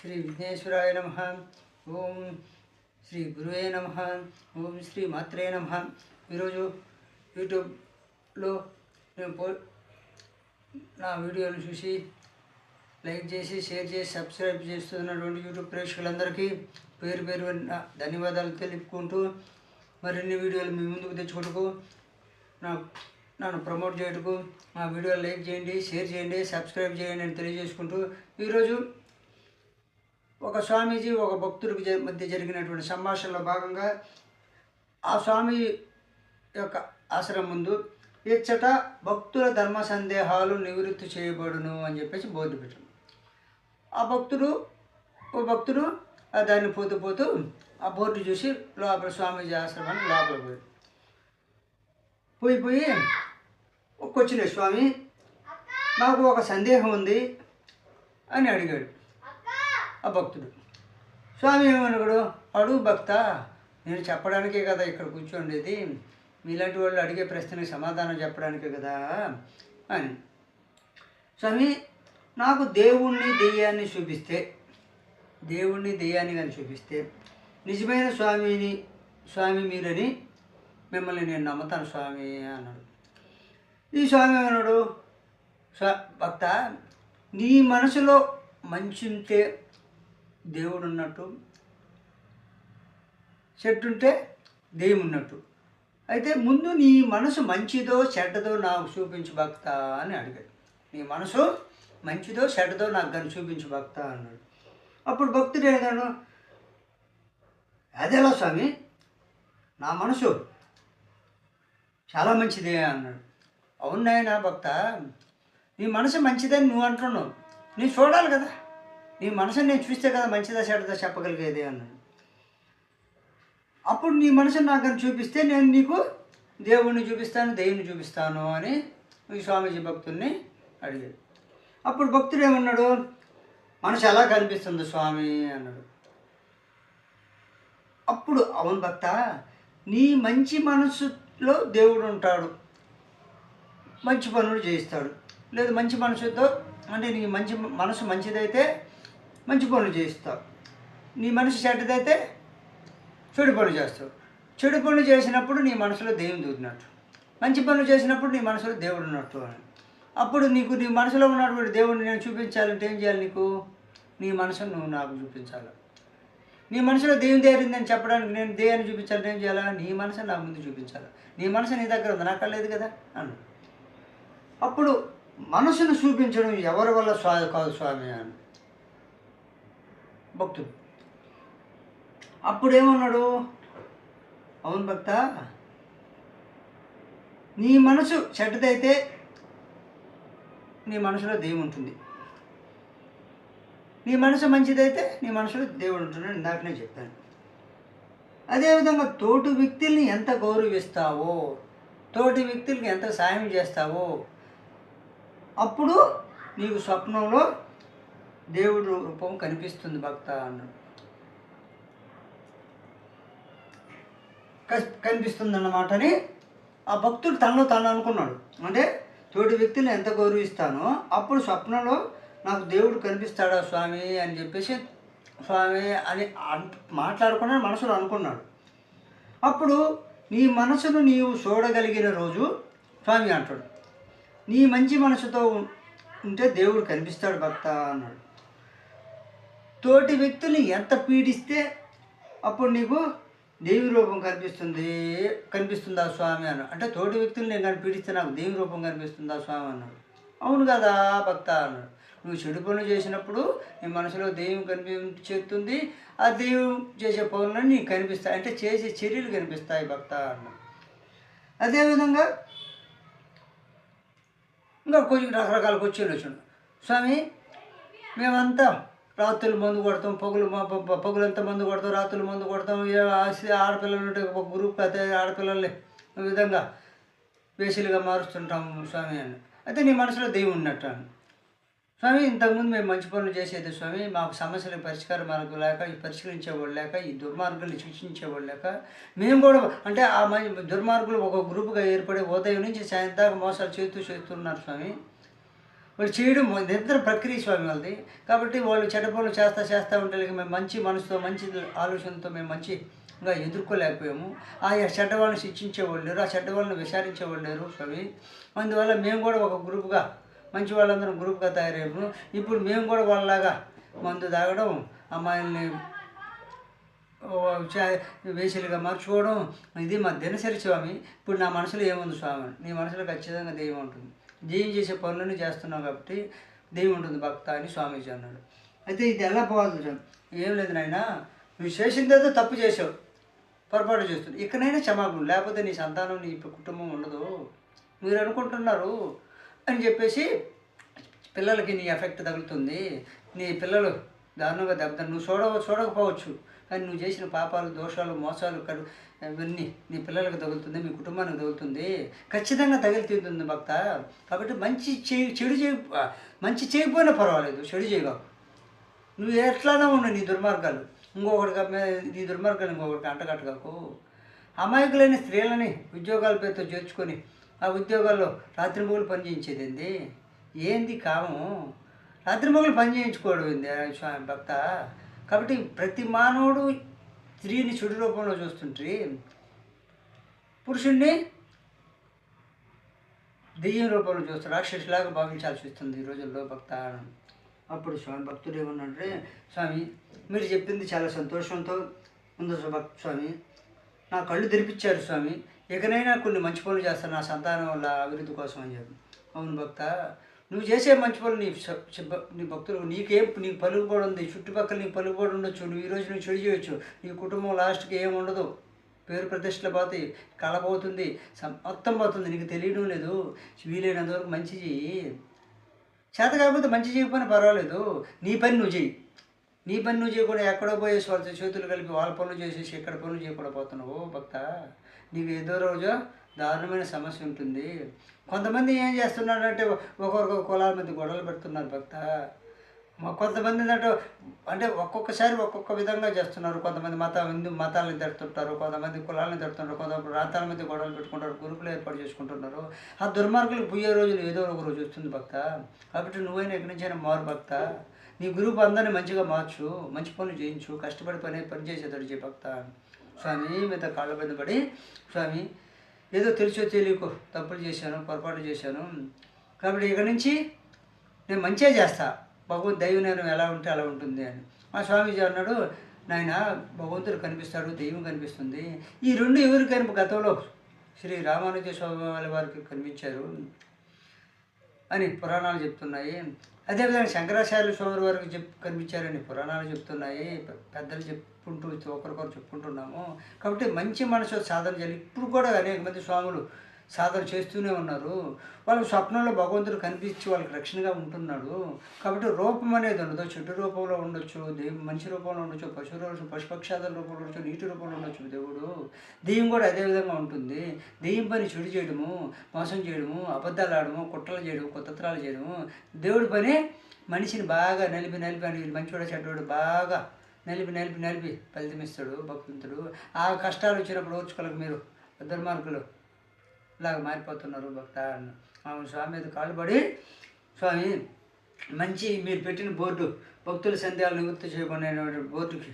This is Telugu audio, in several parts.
శ్రీ విఘ్నేశ్వరాయ నమ. ఓం శ్రీ గురువే నమ. ఓం శ్రీ మాత్రే నమ. ఈరోజు యూట్యూబ్లో నేను పో నా వీడియోలు చూసి లైక్ చేసి షేర్ చేసి సబ్స్క్రైబ్ చేస్తున్నటువంటి యూట్యూబ్ ప్రేక్షకులందరికీ పేరు పేరు ధన్యవాదాలు తెలుపుకుంటూ మరిన్ని వీడియోలు మీ ముందుకు తెచ్చుకుంటూ నా నన్ను ప్రమోట్ చేయటకు మా వీడియో లైక్ చేయండి షేర్ చేయండి సబ్స్క్రైబ్ చేయండి అని తెలియజేసుకుంటూ ఈరోజు ఒక స్వామీజీ ఒక భక్తుడికి జ- మధ్య జరిగినటువంటి సంభాషణలో భాగంగా ఆ స్వామి యొక్క ఆశ్రమం ముందు ఇచ్చట భక్తుల ధర్మ సందేహాలు నివృత్తి చేయబడును అని చెప్పేసి బోర్డు పెట్టాడు ఆ భక్తుడు ఓ భక్తుడు ఆ దాన్ని పోతూ పోతూ ఆ బోర్డు చూసి లోపల స్వామీజీ ఆశ్రమాన్ని లోపల పోయి పోయి పోయి వచ్చిన స్వామి నాకు ఒక సందేహం ఉంది అని అడిగాడు. ఆ భక్తుడు. స్వామి ఏమన్నాడు అడుగు భక్త నేను చెప్పడానికే కదా ఇక్కడ కూర్చోండేది. మీలాంటి వాళ్ళు అడిగే ప్రశ్నకి సమాధానం చెప్పడానికే కదా అని. స్వామి నాకు దేవుణ్ణి దెయ్యాన్ని చూపిస్తే దేవుణ్ణి దెయ్యాన్ని కానీ చూపిస్తే నిజమైన స్వామిని స్వామి మీరని మిమ్మల్ని నేను నమ్ముతాను స్వామి అన్నాడు. ఈ స్వామి ఏమన్నాడు స్వా భక్త నీ మనసులో మంచి ఉంటే దేవుడు ఉన్నట్టు చెట్టు ఉంటే దెయ్యం ఉన్నట్టు అయితే ముందు నీ మనసు మంచిదో చెడ్డదో నాకు చూపించు భక్త అని అడిగాడు. నీ మనసు మంచిదో చెడ్డదో నాకు కానీ చూపించు భక్త అన్నాడు. అప్పుడు భక్తుడు ఏదాను అదేలా స్వామి నా మనసు చాలా మంచిదే అన్నాడు. అవును నాయనా భక్త నీ మనసు మంచిదని నువ్వు అంటున్నావు. నేను చూడాలి కదా. నీ మనసుని నేను చూస్తే కదా మంచిదా చెడ్డదా చెప్పగలిగేది అన్నాడు అప్పుడు నీ మనసుని నాకు చూపిస్తే నేను నీకు దేవుణ్ణి చూపిస్తాను దేవుని చూపిస్తాను అని ఈ స్వామీజీ భక్తుల్ని అడిగాడు. అప్పుడు భక్తుడు ఏమన్నాడు? మనసు ఎలా కనిపిస్తుంది స్వామి అన్నాడు. అప్పుడు అవును భక్త నీ మంచి మనసులో దేవుడు ఉంటాడు. మంచి పనులు చేయిస్తాడు. లేదు మంచి మనసుతో అంటే నీ మంచి మనసు మంచిదైతే మంచి పనులు చేయిస్తావు. నీ మనసు చెడ్డదైతే చెడు పనులు చేస్తావు. చెడు పనులు చేసినప్పుడు నీ మనసులో దేవుని దూరినట్టు మంచి పనులు చేసినప్పుడు నీ మనసులో దేవుడు ఉన్నట్టు అని. అప్పుడు నీకు నీ మనసులో ఉన్నటువంటి దేవుడిని నేను చూపించాలంటే ఏం చేయాలి నీకు? నీ మనసును నువ్వు నాకు చూపించాలి. నీ మనసులో దేవుని దేరిందని చెప్పడానికి నేను దేయాన్ని చూపించాలంటే ఏం చేయాలా? నీ మనసు నా ముందు చూపించాలి. నీ మనసు నీ దగ్గర ఉంది. నాకు లేదు కదా అను. అప్పుడు మనసును చూపించడం ఎవరి వల్ల స్వా కాదు స్వామి అని. భక్తుడు. అప్పుడేమన్నాడు? అవును భక్త నీ మనసు చెడ్డదైతే నీ మనసులో దేవుడు ఉంటుంది. నీ మనసు మంచిదైతే నీ మనసులో దేవుడు ఉంటున్నాడు ఇందాకనే చెప్పాను. అదేవిధంగా తోటి వ్యక్తుల్ని ఎంత గౌరవిస్తావో తోటి వ్యక్తులకి ఎంత సాయం చేస్తావో అప్పుడు నీకు స్వప్నంలో దేవుడు రూపం కనిపిస్తుంది భక్త అన్నాడు కస్- కనిపిస్తుందన్నమాటని ఆ భక్తుడు తనలో తను అనుకున్నాడు. అంటే తోటి వ్యక్తిని ఎంత గౌరవిస్తానో అప్పుడు స్వప్నంలో నాకు దేవుడు కనిపిస్తాడా స్వామి అని చెప్పేసి స్వామి అని అంట మాట్లాడుకుని మనసులో అనుకున్నాడు. అప్పుడు నీ మనసును నీవు చూడగలిగిన రోజు స్వామి అంటాడు. నీ మంచి మనసుతో ఉంటే దేవుడు కనిపిస్తాడు భక్త అన్నాడు. తోటి వ్యక్తుల్ని ఎంత పీడిస్తే అప్పుడు నీకు దేవి రూపం కనిపిస్తుంది. కనిపిస్తుందా స్వామి అన్న అంటే తోటి వ్యక్తులు నేను కానీ పీడిస్తే నాకు దేవి రూపం కనిపిస్తుందా స్వామి అన్నాడు. అవును కదా భక్త అన్నాడు. నువ్వు చెడు పనులు చేసినప్పుడు నీ మనసులో దెయ్యం కనిపించేస్తుంది. ఆ దెయ్యం చేసే పనులు నీకు కనిపిస్తాయి. అంటే చేసే చర్యలు కనిపిస్తాయి భక్త అన్నాడు. అదేవిధంగా ఇంకా కొంచెం రకరకాల క్వశ్చన్లు వచ్చాడు స్వామి మేమంతా రాత్రులు మందు కొడతాం పగులు మా పగులంతా మందు కొడతాం రాత్రులు మందు కొడతాం. ఆడపిల్లలు ఉంటే ఒక గ్రూప్ అయితే ఆడపిల్లల్ని ఆ విధంగా వేసులుగా మారుస్తుంటాము స్వామి అని. అయితే నీ మనసులో దేవుడు ఉన్నట్టు అని. స్వామి ఇంతకుముందు మేము మంచి పనులు చేసేది స్వామి మాకు సమస్యల పరిష్కార మార్గం లేక ఈ పరిష్కరించేవాళ్ళు లేక ఈ దుర్మార్గుల్ని శిక్షించేవాళ్ళు లేక మేము కూడా అంటే ఆ మంచి దుర్మార్గులు ఒక గ్రూపుగా ఏర్పడి ఉదయం నుంచి సాయంత్రం మోసాలు చేస్తూ చేస్తున్నారు స్వామి. వాళ్ళు చేయడం నిరంతర ప్రక్రియ స్వామి వాళ్ళది. కాబట్టి వాళ్ళు చెడ్డ పనులు చేస్తా చేస్తూ ఉంటే మేము మంచి మనసుతో మంచి ఆలోచనతో మేము మంచిగా ఎదుర్కోలేకపోయాము. ఆ చెడ్డ వాళ్ళని శిక్షించేవాళ్ళు లేరు ఆ చెడ్డ వాళ్ళని విచారించేవాళ్ళు లేరు స్వామి. అందువల్ల మేము కూడా ఒక గ్రూప్గా మంచి వాళ్ళందరం గ్రూప్గా తయారయ్యాము. ఇప్పుడు మేము కూడా వాళ్ళలాగా మందు తాగడం అమ్మాయిల్ని వేసులుగా మార్చుకోవడం ఇది మా దినసరి స్వామి. ఇప్పుడు నా మనసులో ఏముంది స్వామి? నీ మనసులో ఖచ్చితంగా దైవం ఉంటుంది దెయ్యం చేసే పనులను చేస్తున్నావు కాబట్టి దేవి ఉంటుంది భక్త అని స్వామీజీ అన్నాడు. అయితే ఇది ఎలా పోవాలి ఏం లేదు నాయన నువ్వు చేసిందేదో తప్పు చేసావు. పొరపాటు చేస్తుంది ఇక్కడైనా క్షమాపణ లేకపోతే నీ సంతానం నీ కుటుంబం ఉండదు. మీరు అనుకుంటున్నారు అని చెప్పేసి పిల్లలకి నీ ఎఫెక్ట్ తగులుతుంది. నీ పిల్లలు దారుణంగా దెబ్బతారు నువ్వు చూడ చూడకపోవచ్చు. కానీ నువ్వు చేసిన పాపాలు దోషాలు మోసాలు కడు ఇవన్నీ నీ పిల్లలకు తగులుతుంది మీ కుటుంబానికి తగులుతుంది. ఖచ్చితంగా తగులుతుంది భక్త. కాబట్టి మంచి చేయి చెడు చేయ మంచి చేయకపోయినా పర్వాలేదు చెడు చేయగావు నువ్వు ఎట్లానే ఉండు నీ దుర్మార్గాలు. ఇంకొకటి నీ దుర్మార్గాలు ఇంకొకటి అంటగట్టగాకు. అమాయకులైన స్త్రీలని ఉద్యోగాల పేరుతో చేర్చుకొని ఆ ఉద్యోగాల్లో రాత్రి పని చేయించేది ఏంది? ఏంది కామం? పని చేయించుకోవడం ఏంది స్వామి భక్త? కాబట్టి ప్రతి మానవుడు స్త్రీని చెడు రూపంలో చూస్తుంటే పురుషుణ్ణి దెయ్యం రూపంలో చూస్తాడు. రాక్షసులాగా భావించాల్సి వస్తుంది ఈ రోజుల్లో భక్త అప్పుడు స్వామి భక్తుడు ఏమన్నాడంటే స్వామి మీరు చెప్పింది చాలా సంతోషంతో ఉంది భక్త స్వామి. నా కళ్ళు తెరిపించారు స్వామి. ఇకనైనా కొన్ని మంచి పనులు చేస్తాను నా సంతానం వల్ల అభివృద్ధి కోసం అని చెప్పి. అవును భక్త నువ్వు చేసే మంచి పనులు నీ నీ భక్తులు నీకేం నీకు పలుకుబడి ఉంది చుట్టుపక్కల నీకు పలుకుబడి ఉండొచ్చు నువ్వు ఈ రోజు నువ్వు చెడు చేయొచ్చు నీ కుటుంబం లాస్ట్కి ఏం ఉండదు. పేరు ప్రతిష్టలు పోతాయి కళ పోతుంది సం- మొత్తం పోతుంది నీకు తెలియడం లేదు వీలైనంత వరకు మంచి చెయ్యి. చేత కాకపోతే మంచి చేయకపోయినా పర్వాలేదు నీ పని నువ్వు చెయ్యి. నీ పని నువ్వు చేయకుండా ఎక్కడో పోయేసి వాళ్ళ చేతులు కలిపి వాళ్ళ పనులు చేసేసి ఎక్కడ పనులు చేయకుండా పోతున్నావు భక్త. నీకు ఏదో రోజు దారుణమైన సమస్య ఉంటుంది. కొంతమంది ఏం చేస్తున్నారంటే ఒకరికొక కులాల మధ్య గొడవలు పెడుతున్నారు భక్త. కొంతమంది ఏంటంటే అంటే ఒక్కొక్కసారి ఒక్కొక్క విధంగా చేస్తున్నారు. కొంతమంది మత హిందూ మతాలను తిడుతుంటారు కొంతమంది కులాలను తిడుతుంటారు కొంతమంది ప్రాంతాల మధ్య గొడవలు పెట్టుకుంటారు గురుకులు ఏర్పాటు చేసుకుంటున్నారు. ఆ దుర్మార్గులు పోయే రోజులు ఏదో ఒక రోజు వస్తుంది భక్త. కాబట్టి నువ్వైనా ఎక్కడి నుంచైనా మారు భక్త. నీ గ్రూప్ అందరినీ మంచిగా మార్చు మంచి పనులు చేయించు కష్టపడి పని పని చేసేదాడు చే భక్త. స్వామి మీద కాళ్ళ మీద పడి స్వామి ఏదో తెలుసో తెలియకో తప్పులు చేశాను పొరపాటు చేశాను. కాబట్టి ఇక నుంచి నేను మంచిగా చేస్తా. భగవంతు దైవ నేరం ఎలా ఉంటే అలా ఉంటుంది అని. మా స్వామీజీ అన్నాడు నాయన భగవంతుడు కనిపిస్తాడు దైవం కనిపిస్తుంది. ఈ రెండు ఎవరు కనిపి గతంలో శ్రీ రామానుజ స్వామి వారికి కనిపించారు అని పురాణాలు చెప్తున్నాయి. అదేవిధంగా శంకరాచార్య స్వామి వారికి చెప్ కనిపించారని పురాణాలు చెప్తున్నాయి. పెద్దలు చెప్ చెప్పుకుంటూ ఒకరికొకరు చెప్పుకుంటున్నాము. కాబట్టి మంచి మనసు సాధన చేయాలి. ఇప్పుడు కూడా అనేక మంది స్వాములు సాధన చేస్తూనే ఉన్నారు. వాళ్ళ స్వప్నంలో భగవంతుడు కనిపించి వాళ్ళకి రక్షణగా ఉంటున్నాడు. కాబట్టి రూపం అనేది ఉండదు. చెట్టు రూపంలో ఉండొచ్చు దేవు మనిషి రూపంలో ఉండొచ్చు పశు రూపం పశుపక్షాదుల రూపంలో ఉండొచ్చు నీటి రూపంలో ఉండొచ్చు దేవుడు. దెయ్యం కూడా అదే విధంగా ఉంటుంది. దెయ్యం పని చెడు చేయడము మోసం చేయడము అబద్ధాలు ఆడము కుట్రలు చేయడము కుతంత్రాలు చేయడము. దేవుడి పని మనిషిని బాగా నలిపి నలిపి అని మంచివాడు చెడ్డవాడు బాగా నలిపి నలిపి నలిపి ఫలితమిస్తాడు భక్తుడు ఆ కష్టాలు వచ్చినప్పుడు ఓర్చుకోలేక మీరు దుర్మార్గులు ఇలాగ మారిపోతున్నారు భక్త అవును స్వామి మీద కాళ్ళు పడి స్వామి మంచి మీరు పెట్టిన బోర్డు భక్తుల సందేహాలు నివృత్తి చేయబడినటువంటి బోర్డుకి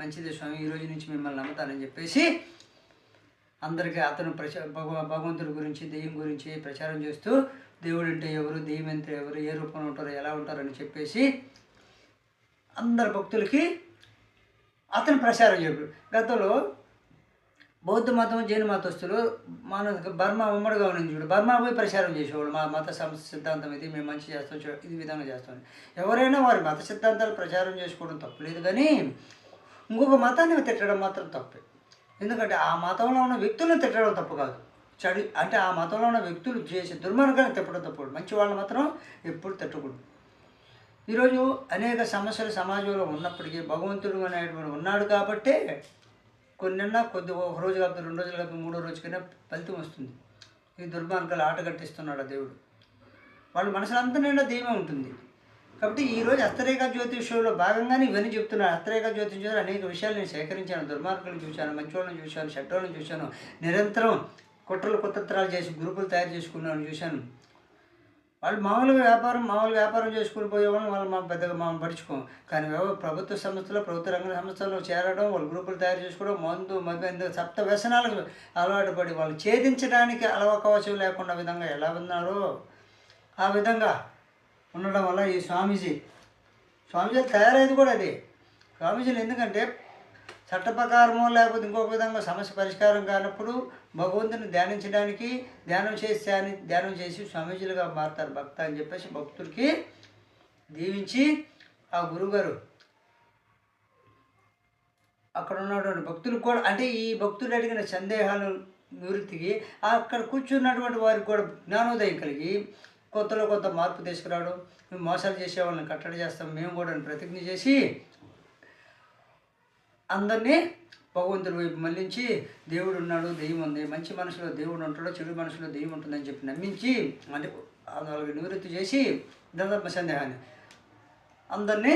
మంచిది స్వామి. ఈ రోజు నుంచి మిమ్మల్ని నమ్ముతానని చెప్పేసి అందరికీ అతను ప్రచ భగవ భగవంతుడి గురించి దెయ్యం గురించి ప్రచారం చేస్తూ దేవుడు అంటే ఎవరు దెయ్యం ఎవరు ఏ రూపంలో ఉంటారో ఎలా ఉంటారని చెప్పేసి అందరు భక్తులకి అతను ప్రచారం చేయడు గతంలో బౌద్ధ మతం జైన మతస్థులు మన బర్మా ఉమ్మడిగా ఉన్నది చూడు. బర్మా పోయి ప్రచారం చేసేవాడు మా మత సంస్థ సిద్ధాంతం ఇది మేము మంచి చేస్తాం చూ- ఇది విధంగా చేస్తాం ఎవరైనా వారి మత సిద్ధాంతాలు ప్రచారం చేసుకోవడం తప్పులేదు కానీ ఇంకొక మతాన్ని తిట్టడం మాత్రం తప్పే. ఎందుకంటే ఆ మతంలో ఉన్న వ్యక్తులను తిట్టడం తప్పు కాదు. చెడు అంటే ఆ మతంలో ఉన్న వ్యక్తులు చేసే దుర్మార్గాన్ని తిప్పడం తప్పు మంచి వాళ్ళు మాత్రం ఎప్పుడు తిట్టకూడదు. ఈరోజు అనేక సమస్యలు సమాజంలో ఉన్నప్పటికీ భగవంతుడు అనేటువంటి ఉన్నాడు కాబట్టే కొన్నన్నా కొద్ది ఒక రోజు కాకపోతే రెండు రోజులు కాకపోతే మూడో రోజుకైనా ఫలితం వస్తుంది. ఈ దుర్మార్గాలు ఆట కట్టిస్తున్నాడు ఆ దేవుడు. వాళ్ళ మనసులంతా నిండా దైవం ఉంటుంది. కాబట్టి ఈరోజు హస్తరేఖ జ్యోతిష్యంలో భాగంగానే ఇవన్నీ చెప్తున్నాను హస్తరేఖ జ్యోతిష్యంలో అనేక విషయాలు నేను సేకరించాను. దుర్మార్గులను చూశాను మంచోళ్ళని చూశాను షడ్డోళ్ళని చూశాను నిరంతరం కుట్రలు కుతంత్రాలు చేసి గ్రూపులు తయారు చేసుకున్నాను చూశాను. వాళ్ళు మామూలుగా వ్యాపారం మామూలుగా వ్యాపారం చేసుకుని పోయేవాళ్ళని వాళ్ళు మా పెద్దగా మనం పడుచుకోం కానీ ప్రభుత్వ సంస్థలు ప్రభుత్వ రంగ సంస్థల్లో చేరడం వాళ్ళ గ్రూపులు తయారు చేసుకోవడం మందు మధ్య సప్త వ్యసనాలకు అలవాటు పడి వాళ్ళు ఛేదించడానికి అలవకవచం లేకుండా విధంగా ఎలా ఉన్నారో ఆ విధంగా ఉండడం వల్ల ఈ స్వామీజీ స్వామీజీలు తయారైంది కూడా అది. స్వామీజీలు ఎందుకంటే చట్ట ప్రకారమో లేకపోతే ఇంకొక విధంగా సమస్య పరిష్కారం కానప్పుడు భగవంతుని ధ్యానించడానికి ధ్యానం చేసి ధ్యానం చేసి స్వామీజీలుగా మారుతారు భక్త అని చెప్పేసి భక్తుడికి దీవించి ఆ గురుగారు అక్కడ ఉన్నటువంటి భక్తులు కూడా అంటే ఈ భక్తులు అడిగిన సందేహాలు నివృత్తికి అక్కడ కూర్చున్నటువంటి వారికి కూడా జ్ఞానోదయం కలిగి కొత్తలో కొత్త మార్పు తీసుకురావడం మేము మోసాలు చేసే వాళ్ళని కట్టడి చేస్తాం మేము కూడా ప్రతిజ్ఞ చేసి అందరినీ భగవంతుడి వైపు మళ్ళించి దేవుడు ఉన్నాడు దెయ్యం ఉంది మంచి మనసులో దేవుడు ఉంటాడు చెడు మనసులో దెయ్యం ఉంటుందని చెప్పి నమ్మించి అంటే వాళ్ళకి నివృత్తి చేసి ధర్మ సందేహాన్ని అందరినీ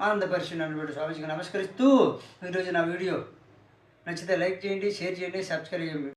ఆనందపరిచినటువంటి స్వామిజీకి నమస్కరిస్తూ ఈరోజు నా వీడియో. నచ్చితే లైక్ చేయండి షేర్ చేయండి సబ్స్క్రైబ్ చేయండి.